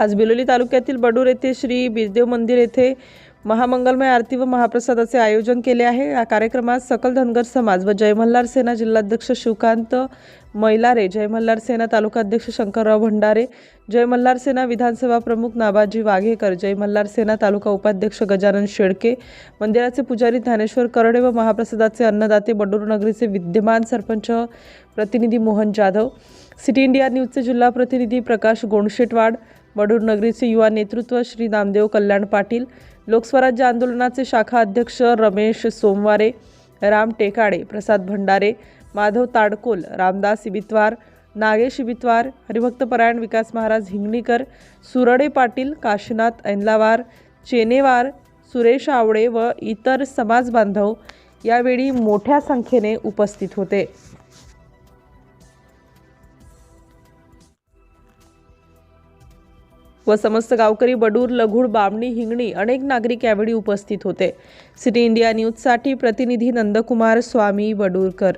आज बिलोली तालुक्यातील बडूर येथे श्री बिरदेव मंदिर येथे महामंगलमय आरती व महाप्रसादाचे आयोजन केले आहे. या कार्यक्रमात सकल धनगर समाज व जय मल्हार सेना जिल्हाध्यक्ष शिवकांत मैलारे जय मल्हार सेना तालुकाध्यक्ष शंकरराव भंडारे जय मल्हार सेना विधानसभा प्रमुख नाबाजी वाघेकर जय मल्हार सेना तालुका उपाध्यक्ष गजानन शेळके मंदिराचे पुजारी ज्ञानेश्वर करडे व महाप्रसादाचे अन्नदाते बडूर नगरीचे विद्यमान सरपंच प्रतिनिधी मोहन जाधव. सिटी इंडिया न्यूजचे जिल्हा प्रतिनिधी प्रकाश गोंडशेटवाड वडूर नगरीचे युवा नेतृत्व श्री नामदेव कल्याण पाटील लोकस्वराज्य आंदोलनाचे शाखा अध्यक्ष रमेश सोमवारे राम टेकाडे प्रसाद भंडारे माधव ताडकोल रामदास इबितवार नागेश इबितवार हरिभक्तपरायण विकास महाराज हिंगणीकर सुरडे पाटील काशीनाथ ऐनलावार चेनेवार सुरेश आवडे व इतर समाज बांधव यावेळी मोठ्या संख्येने उपस्थित होते. व समस्त गावकरी बडूर लघुड बामणी हिंगणी अनेक नागरिक यावेळी उपस्थित होते. सिटी इंडिया न्यूजसाठी प्रतिनिधी नंदकुमार स्वामी बडूरकर.